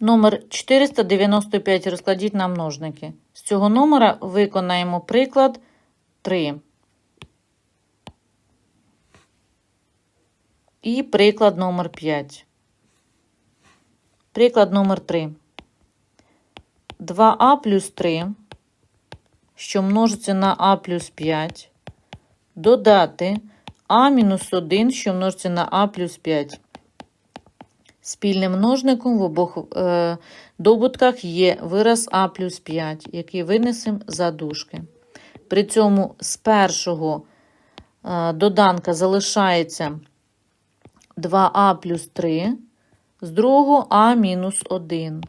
Номер 495 розкладіть на множники. З цього номера виконаємо приклад 3. І приклад номер 5. Приклад номер 3. 2а плюс 3, що множиться на а плюс 5, додати а мінус 1, що множиться на а плюс 5. Спільним множником в обох е, добутках є вираз а плюс 5, який винесемо за дужки. При цьому з першого е, доданка залишається 2а плюс 3, з другого а мінус 1.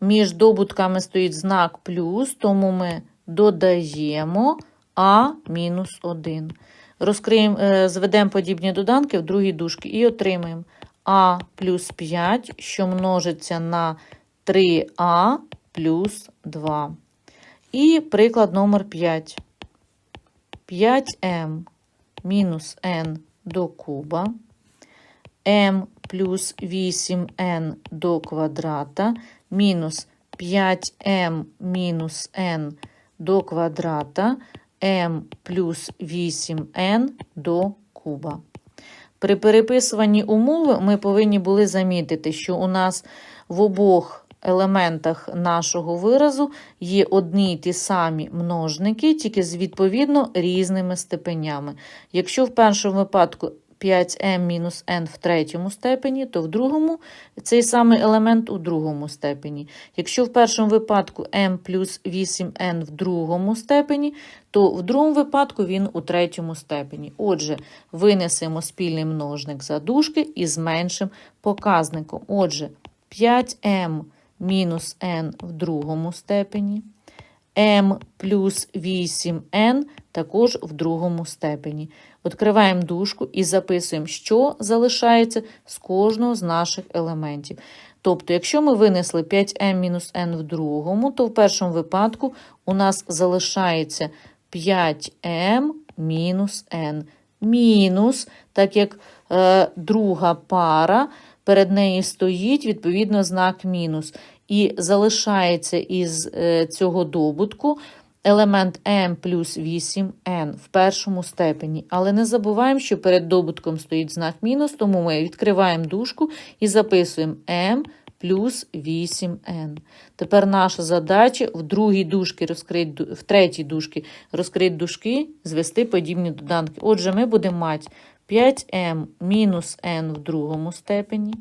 Між добутками стоїть знак плюс, тому ми додаємо а мінус 1. Розкриємо, е, зведемо подібні доданки в другій дужці і отримаємо а плюс 5, що множиться на 3а плюс 2. І приклад номер 5. 5m мінус n до куба, m плюс 8n до квадрата, мінус 5m мінус n до квадрата, m плюс 8n до куба. При переписуванні умови ми повинні були замітити, що у нас в обох елементах нашого виразу є одні й ті самі множники, тільки з відповідно різними степенями. Якщо в першому випадку 5m мінус n в третьому степені, то в другому цей самий елемент у другому степені. Якщо в першому випадку m плюс 8n в другому степені, то в другому випадку він у третьому степені. Отже, винесемо спільний множник за дужки і зменшимо показником. Отже, 5m мінус n в другому степені, m плюс 8n також в другому степені. Відкриваємо дужку і записуємо, що залишається з кожного з наших елементів. Тобто, якщо ми винесли 5m-n в другому, то в першому випадку у нас залишається 5m мінус n. Мінус, так як е, друга пара, перед нею стоїть, відповідно, знак мінус. І залишається із е, цього добутку елемент m плюс 8n в першому степені. Але не забуваємо, що перед добутком стоїть знак мінус, тому ми відкриваємо дужку і записуємо m плюс 8n. Тепер наша задача в другій дужці розкрити, в третій дужці розкрити дужки, звести подібні доданки. Отже, ми будемо мати 5m мінус n в другому степені,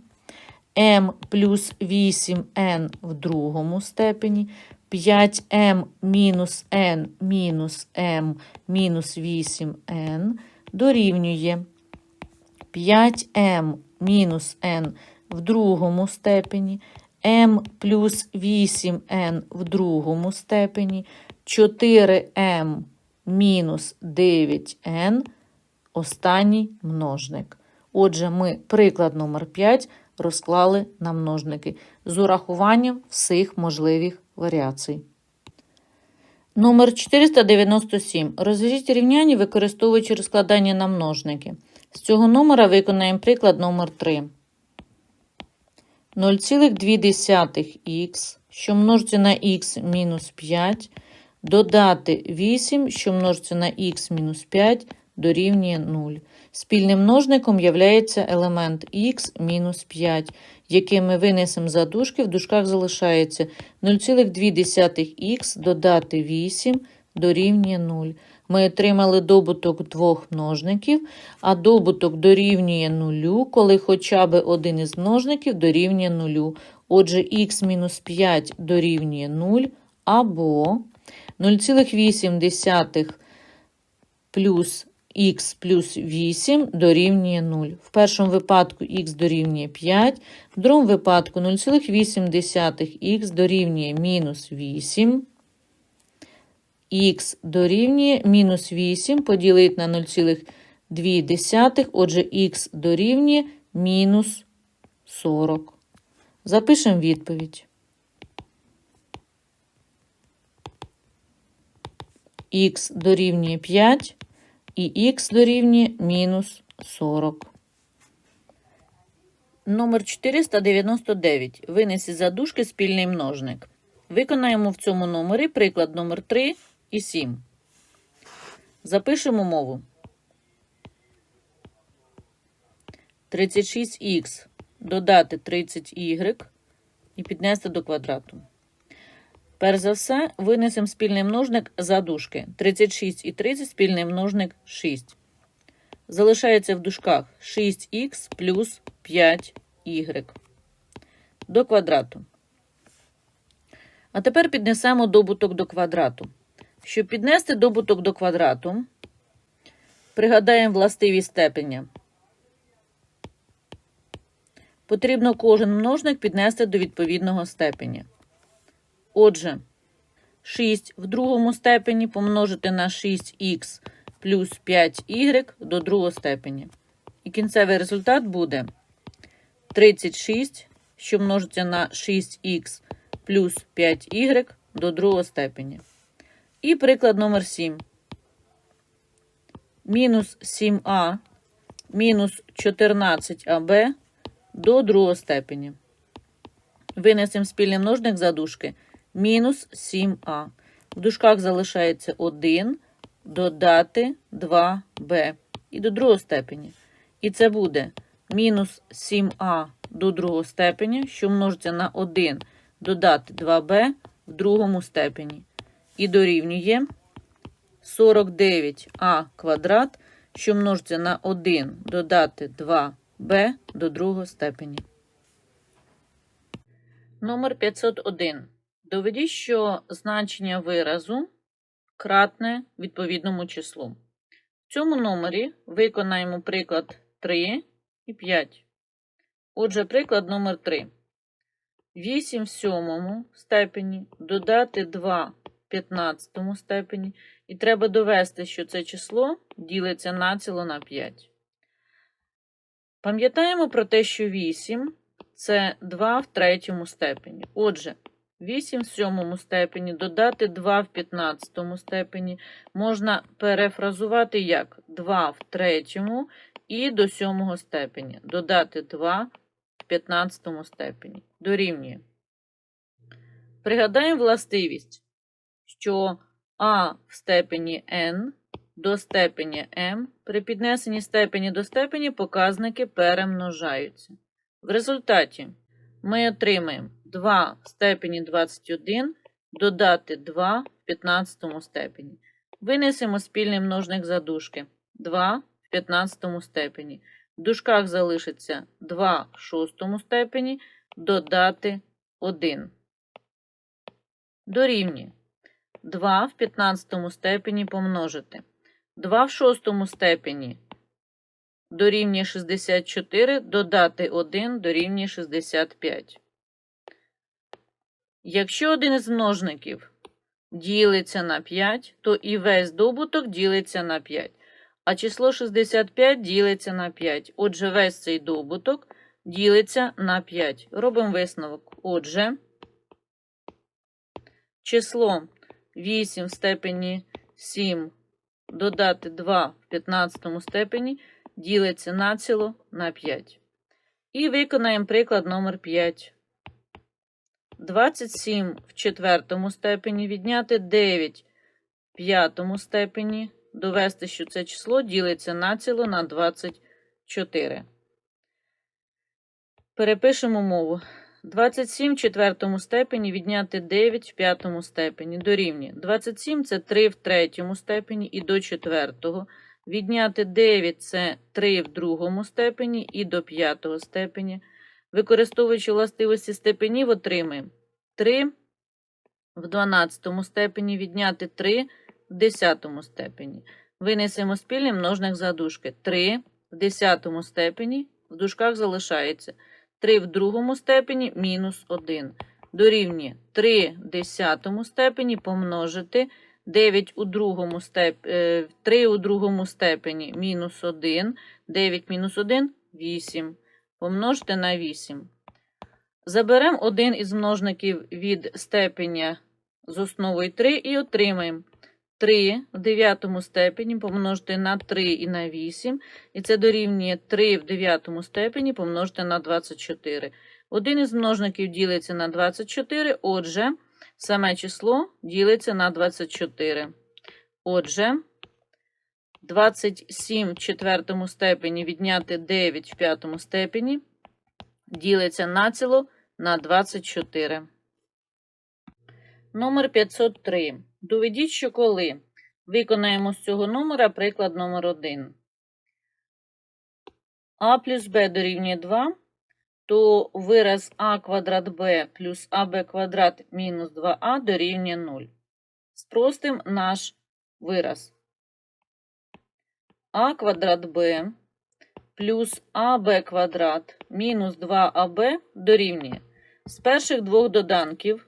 m плюс 8n в другому степені, 5m мінус n мінус m мінус 8n дорівнює. 5m мінус n в другому степені, m плюс 8n в другому степені, 4m мінус 9n останній множник. Отже, ми приклад номер 5 розклали на множники з урахуванням всіх можливих варіацій. Номер 497. Розв'яжіть рівняння, використовуючи розкладання на множники. З цього номера виконаємо приклад номер 3. 0,2х, що множиться на х мінус 5, додати 8, що множиться на х мінус 5, дорівнює 0. Спільним множником являється елемент х мінус 5, який ми винесемо за дужки, в дужках залишається 0,2х додати 8 дорівнює 0. Ми отримали добуток двох множників, а добуток дорівнює 0, коли хоча б один із множників дорівнює 0. Отже, х мінус 5 дорівнює 0 або 0,8 плюс х плюс 8 дорівнює 0. В першому випадку х дорівнює 5, в другому випадку 0,8х дорівнює мінус 8, х дорівнює мінус 8 поділити на 0,2, отже х дорівнює мінус 40. Запишемо відповідь. х дорівнює 5 і х дорівнює мінус 40. Номер 499. Винесі за дужки спільний множник. Виконаємо в цьому номері приклад номер 3 і 7. Запишемо мову. 36х додати 30y і піднести до квадрату. Перш за все, винесемо спільний множник за дужки. 36 і 30 спільний множник 6. Залишається в дужках 6х плюс 5y до квадрату. А тепер піднесемо добуток до квадрату. Щоб піднести добуток до квадрату, пригадаємо властиві степеня. Потрібно кожен множник піднести до відповідного степеня. Отже, 6 в другому степені помножити на 6х плюс 5y до другого степені. І кінцевий результат буде 36, що множиться на 6х плюс 5y до другого степені. І приклад номер 7. Мінус 7а мінус 14аб до другого степені. Винесемо спільний множник за дужки. Мінус 7а. В дужках залишається 1, додати 2b. І до другого степені. І це буде мінус 7а до другого степені, що множиться на 1, додати 2b в другому степені. І дорівнює 49а квадрат, що множиться на 1, додати 2b до другого степені. Номер 501. Доведіть, що значення виразу кратне відповідному числу. В цьому номері виконаємо приклад 3 і 5. Отже, приклад номер 3. 8 в сьомому степені додати 2 в 15 степені. І треба довести, що це число ділиться націло на 5. Пам'ятаємо про те, що 8 це 2 в третьому степені. Отже, 8 в сьомому степені додати 2 в 15 степені можна перефразувати як 2 в третьому і до сьомого степені. Додати 2 в 15 степені. Дорівнює. Пригадаємо властивість, що а в степені n до степені m при піднесенні степені до степені показники перемножаються. В результаті ми отримаємо 2 в степені 21 додати 2 в 15 степені. Винесемо спільний множник за дужки 2 в 15 степені. В дужках залишиться 2 в 6 степені додати 1. Дорівнює 2 в 15 степені помножити. 2 в 6 степені дорівнює 64, додати 1 дорівнює 65. Якщо один із множників ділиться на 5, то і весь добуток ділиться на 5. А число 65 ділиться на 5. Отже, весь цей добуток ділиться на 5. Робимо висновок. Отже, число 8 в степені 7 додати 2 в 15 степені ділиться націло на 5. І виконаємо приклад номер 5. 27 в четвертому степені відняти 9 в п'ятому степені, довести, що це число ділиться націло на 24. Перепишемо мову. 27 в четвертому степені відняти 9 в п'ятому степені дорівнює. 27 це 3 в третьому степені і до четвертого. Відняти 9 це 3 в другому степені і до п'ятого степені. Використовуючи властивості степенів, отримаємо 3 в 12 степені, відняти 3 в 10 степені. Винесемо спільний множник за дужки. 3 в 10 степені в дужках залишається. 3 в другому степені мінус 1. Дорівнює 3 в 10 степені помножити 9 у другому степ... 3 у другому степені мінус 1. 9 мінус 1 8. Помножити на 8. Заберемо один із множників від степеня з основою 3 і отримаємо 3 в дев'ятому степені помножити на 3 і на 8, і це дорівнює 3 в дев'ятому степені помножити на 24. Один із множників ділиться на 24, отже, саме число ділиться на 24. Отже, 27 в четвертому степені відняти 9 в п'ятому степені ділиться націло на 24. Номер 503. Доведіть, що коли виконаємо з цього номера приклад номер 1. А плюс Б дорівнює 2, то вираз А квадрат Б плюс АБ квадрат мінус 2А дорівнює 0. Спростим наш вираз. А квадрат Б плюс АБ квадрат мінус 2АБ дорівнює. З перших двох доданків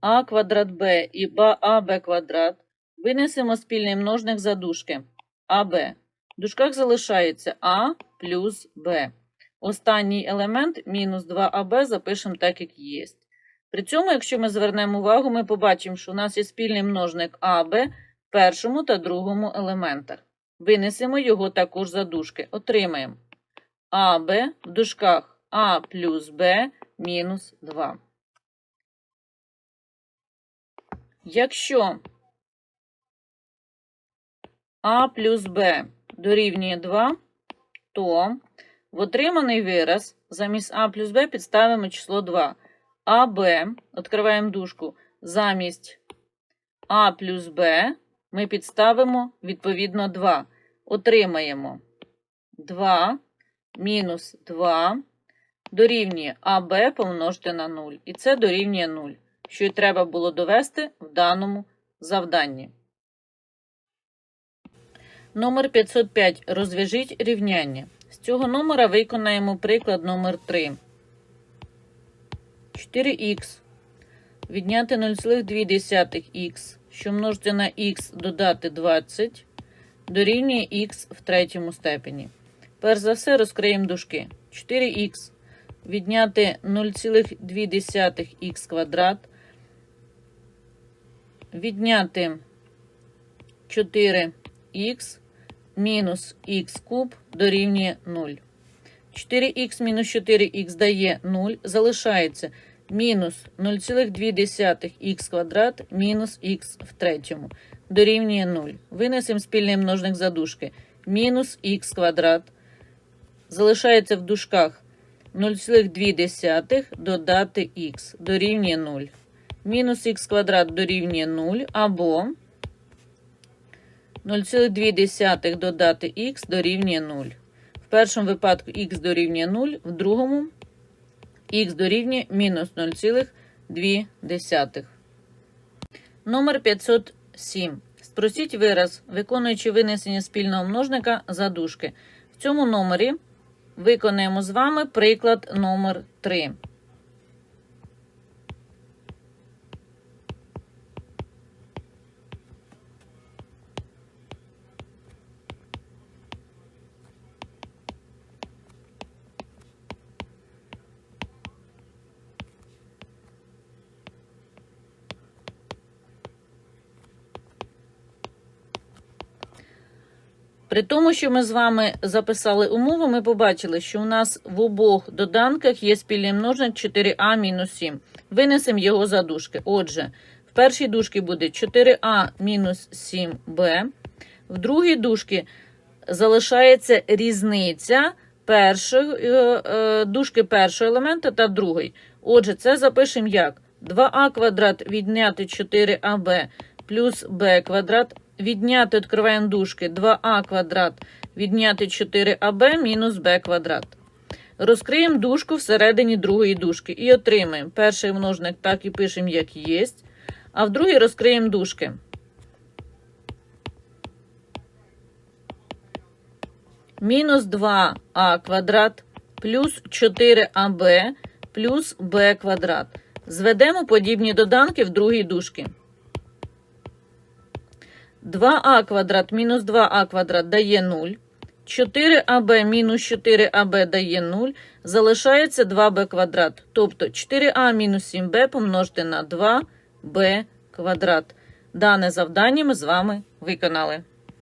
а квадрат Б і АБ квадрат винесемо спільний множник за дужки АБ. В дужках залишається А плюс Б. Останній елемент мінус 2АБ запишемо так, як є. При цьому, якщо ми звернемо увагу, ми побачимо, що у нас є спільний множник АБ першому та другому елементах. Винесемо його також за дужки. Отримаємо АБ в дужках А плюс Б мінус 2. Якщо А плюс Б дорівнює 2, то в отриманий вираз замість А плюс Б підставимо число 2. АБ, відкриваємо дужку, замість А плюс Б ми підставимо відповідно 2. Отримаємо 2 мінус 2 дорівнює АБ помножити на 0. І це дорівнює 0 що й треба було довести в даному завданні. Номер 505. Розв'яжіть рівняння. З цього номера виконаємо приклад номер 3. 4х відняти 0,2х, що множиться на х додати 20, дорівнює х в третьому степені. Перш за все розкриємо дужки. 4х відняти 0,2х квадрат відняти 4х мінус х куб дорівнює 0. 4х мінус 4х дає 0, залишається мінус 0,2х квадрат мінус х в третьому дорівнює 0. Винесемо спільний множник за дужки. Мінус х квадрат залишається в дужках 0,2 додати х дорівнює 0 мінус х квадрат дорівнює 0, або 0,2 додати х дорівнює 0. В першому випадку х дорівнює 0, в другому х дорівнює мінус 0,2. Номер 507. Спросіть вираз, виконуючи винесення спільного множника за дужки. В цьому номері виконаємо з вами приклад номер 3. При тому, що ми з вами записали умову, ми побачили, що у нас в обох доданках є спільний множник 4а-7. Винесемо його за дужки. Отже, в першій дужці буде 4а мінус 7b, в другій дужці залишається різниця першої, е, е, дужки першого елемента та другої. Отже, це запишемо як 2а квадрат відняти 4аб плюс b квадрат відняти, відкриваємо дужки, 2а квадрат відняти 4аб мінус b квадрат. Розкриємо дужку всередині другої дужки і отримаємо перший множник, так і пишемо, як є, а в другій розкриємо дужки. Мінус 2а квадрат плюс 4аб плюс b квадрат. Зведемо подібні доданки в другій дужці. 2а квадрат мінус 2а квадрат дає 0. 4аб мінус 4аб дає 0. Залишається 2b квадрат. Тобто 4а мінус 7b помножити на 2b квадрат. Дане завдання ми з вами виконали.